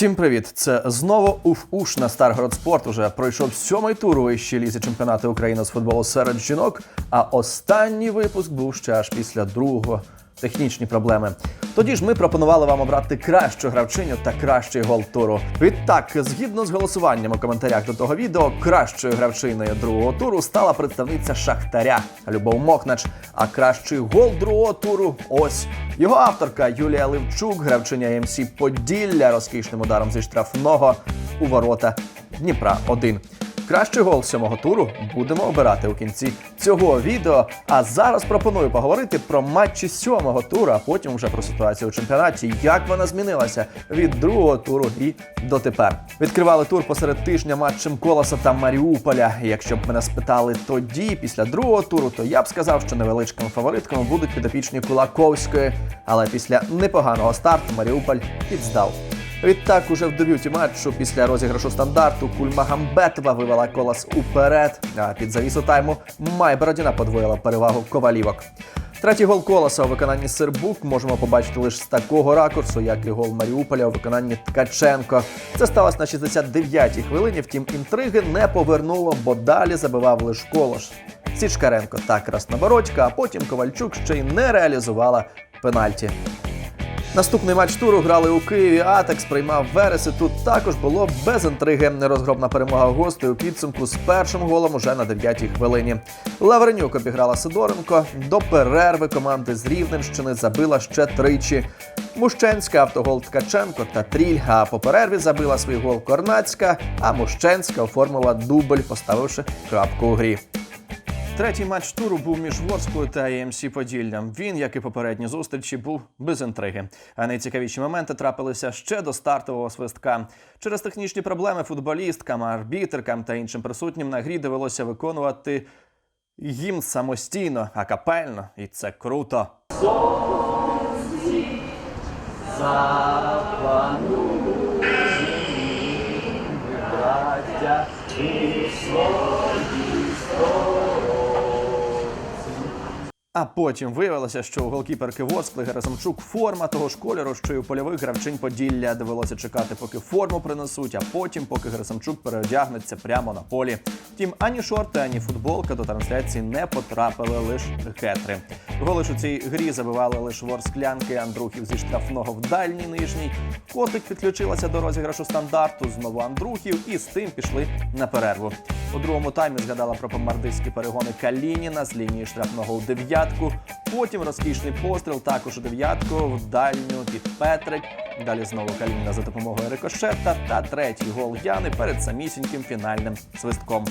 Всім привіт! Це знову Уф-Уш на Старгород Спорт. Уже пройшов сьомий тур у вищій лізі чемпіонату України з футболу серед жінок. А останній випуск був ще аж після другого. Технічні проблеми. Тоді ж ми пропонували вам обрати кращу гравчиню та кращий гол туру. Відтак, згідно з голосуванням у коментарях до того відео, кращою гравчиною другого туру стала представниця Шахтаря Любов Мохнач. А кращий гол другого туру ось його авторка Юлія Левчук, гравчиня МС Поділля розкішним ударом зі штрафного у ворота Дніпра 1. Кращий гол сьомого туру будемо обирати у кінці цього відео. А зараз пропоную поговорити про матчі сьомого туру, а потім вже про ситуацію у чемпіонаті, як вона змінилася від другого туру і дотепер. Відкривали тур посеред тижня матчем Колоса та Маріуполя. Якщо б мене спитали тоді, після другого туру, то я б сказав, що невеличкими фаворитками будуть підопічні Кулаковської. Але після непоганого старту Маріуполь підздав. Відтак, уже в дебюті матчу після розіграшу стандарту Кульмагамбетова вивела колос уперед. А під завісу тайму Майбородіна подвоїла перевагу ковалівок. Третій гол колоса у виконанні Сербук можемо побачити лише з такого ракурсу, як і гол Маріуполя у виконанні Ткаченко. Це сталося на 69-й хвилині. Втім, інтриги не повернуло, бо далі забивав лише колош. Січкаренко та Краснобородька, а потім Ковальчук ще й не реалізувала пенальті. Наступний матч туру грали у Києві. Атекс приймав Вереси. Тут також було без інтриги. Розгромна перемога гостей у підсумку з першим голом уже на 9-й хвилині. Лавренюк обіграла Сидоренко. До перерви команди з Рівненщини забила ще тричі. Мущенська автогол Ткаченко та Тріль. А по перерві забила свій гол Корнацька. А Мущенська оформила дубль, поставивши крапку у грі. Третій матч туру був між Ворською та ЄМС Поділлям. Він, як і попередні зустрічі, був без інтриги. А найцікавіші моменти трапилися ще до стартового свистка. Через технічні проблеми футболісткам, арбітркам та іншим присутнім на грі довелося виконувати гімн самостійно, а капельно, і це круто. А потім виявилося, що у голкіперки Ворскли Герасимчук форма того ж кольору, що й у польових гравчинь Поділля. Довелося чекати, поки форму принесуть, а потім, поки Герасимчук переодягнеться прямо на полі. Втім, ані шорти, ані футболка до трансляції не потрапили лише хетри. Голи ж у цій грі забивали лише ворсклянки Андрухів зі штрафного в дальній нижній. Котик підключилася до розіграшу стандарту знову Андрухів, і з тим пішли на перерву. У другому таймі згадала про помардиські перегони Калініна з лінії штрафного у дев'ятку. Потім розкішний постріл також у дев'ятку в дальню під Петрик. Далі знову Калініна за допомогою рикошета та третій гол Яни перед самісіньким фінальним свистком.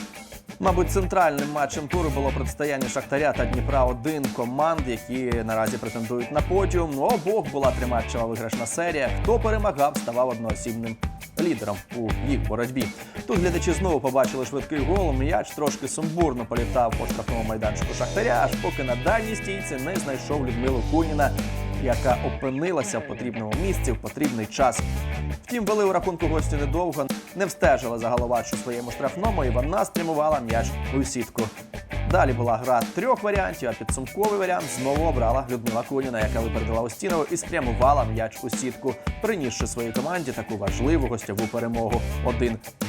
Мабуть, центральним матчем туру було протистояння Шахтаря та Дніпра 1 команд, які наразі претендують на подіум. У обох була триматчева виграшна серія. Хто перемагав, ставав одноосібним лідером у їх боротьбі. Тут глядачі знову побачили швидкий гол. М'яч трошки сумбурно політав по штрафному майданчику Шахтаря, аж поки на дальній стійці не знайшов Людмилу Куніна, яка опинилася в потрібному місці в потрібний час. Втім, вели у рахунку гості недовго, не встежила за головач у своєму штрафному, і вона спрямувала м'яч у сітку. Далі була гра трьох варіантів, а підсумковий варіант знову обрала Людмила Куніна, яка випередила Устінову і спрямувала м'яч у сітку, принісши своїй команді таку важливу гостьову перемогу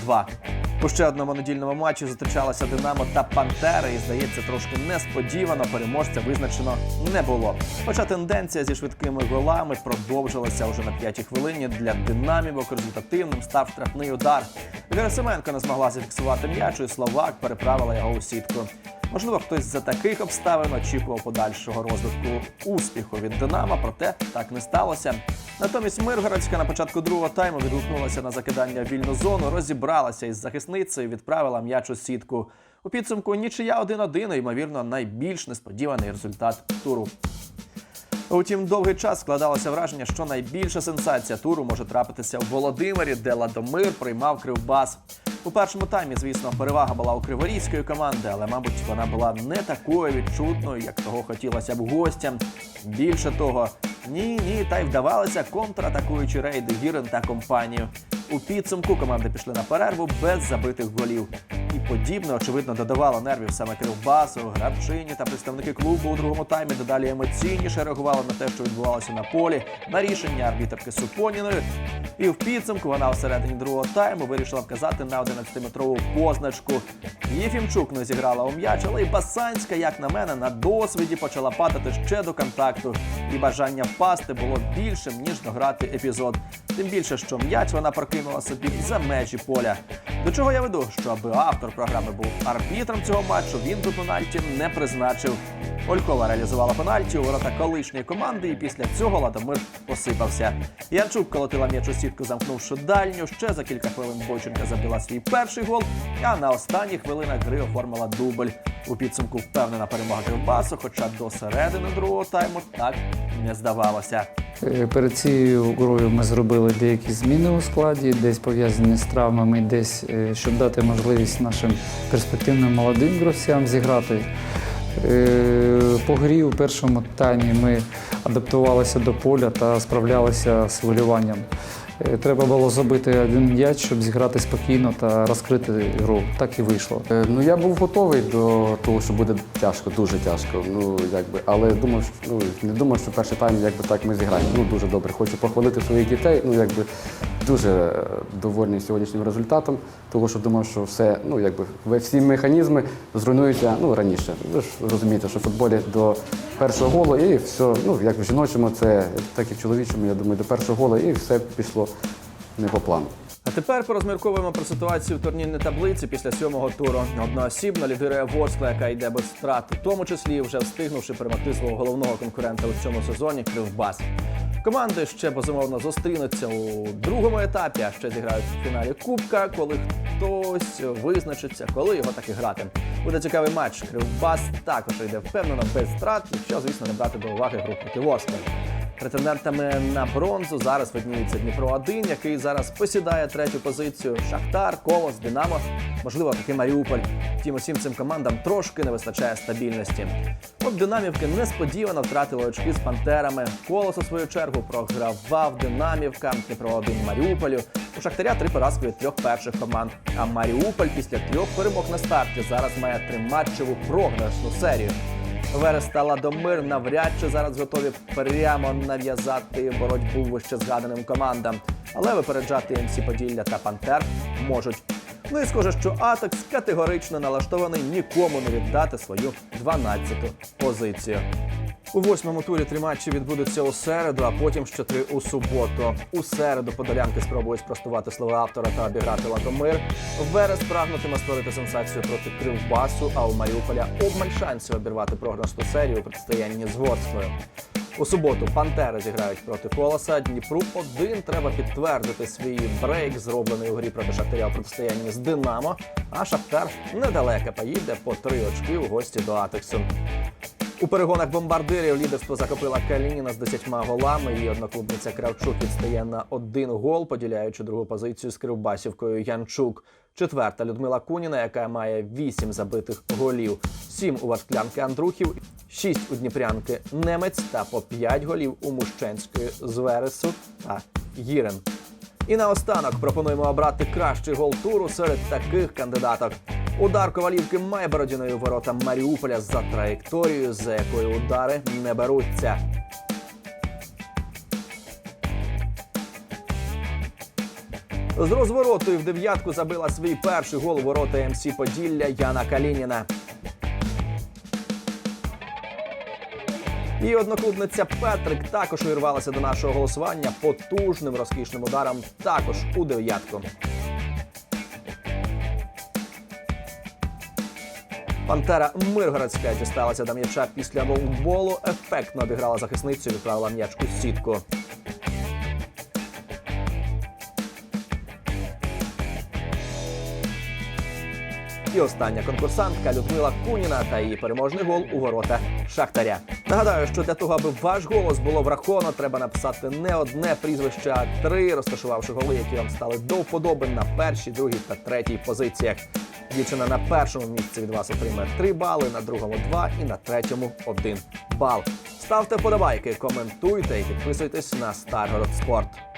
1-2. У ще одному недільному матчі зустрічалися Динамо та Пантери, і здається, трошки несподівано переможця визначено не було. Хоча тенденція зі швидкими голами продовжилася уже на п'ятій хвилині для динамівок. Результативним став штрафний удар. Герасименко не змогла зафіксувати м'яч, і словак переправила його у сітку. Можливо, хтось за таких обставин очікував подальшого розвитку успіху від Динамо, проте так не сталося. Натомість Миргородська на початку другого тайму відгукнулася на закидання в вільну зону, розібралася із захисницею, відправила м'яч у сітку. У підсумку нічия 1-1, і, ймовірно, найбільш несподіваний результат туру. Утім, довгий час складалося враження, що найбільша сенсація туру може трапитися в Володимирі, де Ладомир приймав кривбас. У першому таймі, звісно, перевага була у криворізької команди, але, мабуть, вона була не такою відчутною, як того хотілося б гостям. Більше того, ні, ні, та й вдавалися контратакуючі рейди Гірен та компанію. У підсумку команди пішли на перерву без забитих голів. І подібне, очевидно, додавало нервів саме Кривбасу, гравчині та представники клубу у другому таймі дедалі емоційніше реагували на те, що відбувалося на полі, на рішення арбітерки Супоніної. І в підсумку вона всередині другого тайму вирішила вказати на 11-метрову позначку. Єфімчук не зіграла у м'яч, але і Басанська, як на мене, на досвіді почала падати ще до контакту. І бажання впасти було більшим, ніж дограти епізод. Тим більше, що м'яч вона прокинула собі за межі поля. До чого я веду? Що аби автор програми був арбітром цього матчу, він би пенальті не призначив. Олькова реалізувала пенальті у ворота колишньої команди, і після цього Ладомир посипався. Янчук колотила м'яч у сітку, замкнувши дальню. Ще за кілька хвилин Бойченка забила свій перший гол, а на останніх хвилинах гри оформила дубль. У підсумку впевнена перемога Кривбасу, хоча до середини другого тайму так не здавалося. Е, Перед цією грою ми зробили деякі зміни у складі, десь пов'язані з травмами, десь е, щоб дати можливість нашим перспективним молодим гравцям зіграти. Е, По грі у першому таймі ми адаптувалися до поля та справлялися з хвилюванням. Е, Треба було забити один м'яч, щоб зіграти спокійно та розкрити гру. Так і вийшло. Е, Ну я був готовий до того, що буде тяжко, дуже тяжко. Ну якби, але думав, що ну не думав, що перший тайм якби так ми зіграємо. Ну дуже добре. Хочу похвалити своїх дітей. Ну якби дуже е, довольний сьогоднішнім результатом, тому що думав, що все, ну якби всі механізми зруйнуються ну раніше. Ви ж розумієте, що в футболі до першого голу і все. Ну як в жіночому, це так і в чоловічому, я думаю, до першого голу, і все пішло не по плану. А тепер порозмірковуємо про ситуацію в турнірній таблиці після сьомого туру. Одноосібно лідирує Ворскла, яка йде без втрат, в тому числі вже встигнувши перемогти свого головного конкурента у цьому сезоні Кривбас. Команди ще безумовно зустрінуться у другому етапі, а ще зіграють в фіналі Кубка, коли хтось визначиться, коли його таки грати. Буде цікавий матч. Кривбас також йде впевнено без втрат, якщо, звісно, не брати до уваги гру проти. Претендентами на бронзу зараз видніється Дніпро 1 який зараз посідає третю позицію. Шахтар, Колос, Динамо, можливо, таки Маріуполь. Втім, усім цим командам трошки не вистачає стабільності. От динамівки несподівано втратили очки з пантерами. Колос у свою чергу програвав Динамівка, Дніпро 1 Маріуполю. У Шахтаря три поразки від трьох перших команд. А Маріуполь після трьох перемог на старті зараз має триматчеву програшну серію. Верес та Ладомир навряд чи зараз готові прямо нав'язати боротьбу вище згаданим командам, але випереджати МС Поділля та Пантер можуть. Ну і схоже, що Атекс категорично налаштований нікому не віддати свою 12-ту позицію. У восьмому турі три матчі відбудуться у середу, а потім ще три у суботу. У середу подолянки спробують спростувати слова автора та обіграти Ладомир. Верес прагнутиме створити сенсацію проти Кривбасу, а у Маріуполя обмаль шансів обірвати програшну серію у протистоянні з Ворсклою. У суботу Пантери зіграють проти Колоса. Дніпру один треба підтвердити свій брейк, зроблений у грі проти Шахтаря у протистоянні з Динамо. А Шахтар недалеко поїде по три очки у гості до Атексу. У перегонах бомбардирів лідерство захопила Калініна з 10 голами. Її одноклубниця Кравчук відстає на один гол, поділяючи другу позицію з Кривбасівкою Янчук. Четверта Людмила Куніна, яка має 8 забитих голів, 7 у вартклянки Андрухів, 6 у Дніпрянки Немець та по 5 голів у Мущенської з Вересу та Гірен. І наостанок пропонуємо обрати кращий гол туру серед таких кандидаток. Удар Ковалівки має бородіною ворота Маріуполя за траєкторією, за якою удари не беруться. З розвороту і в дев'ятку забила свій перший гол ворота МС Поділля Яна Калініна. І одноклубниця Петрик також увірвалася до нашого голосування потужним розкішним ударом також у дев'ятку. Пантера Миргородська дісталася до м'яча після лонгболу, ефектно обіграла захисницю і відправила м'яч у сітку. І остання конкурсантка Людмила Куніна та її переможний гол у ворота Шахтаря. Нагадаю, що для того, аби ваш голос було враховано, треба написати не одне прізвище, а три, розташувавши голи, які вам стали до вподоби на першій, другій та третій позиціях. Дівчина на першому місці від вас отримає 3 бали, на другому 2 і на третьому 1 бал. Ставте вподобайки, коментуйте і підписуйтесь на Старгород Спорт.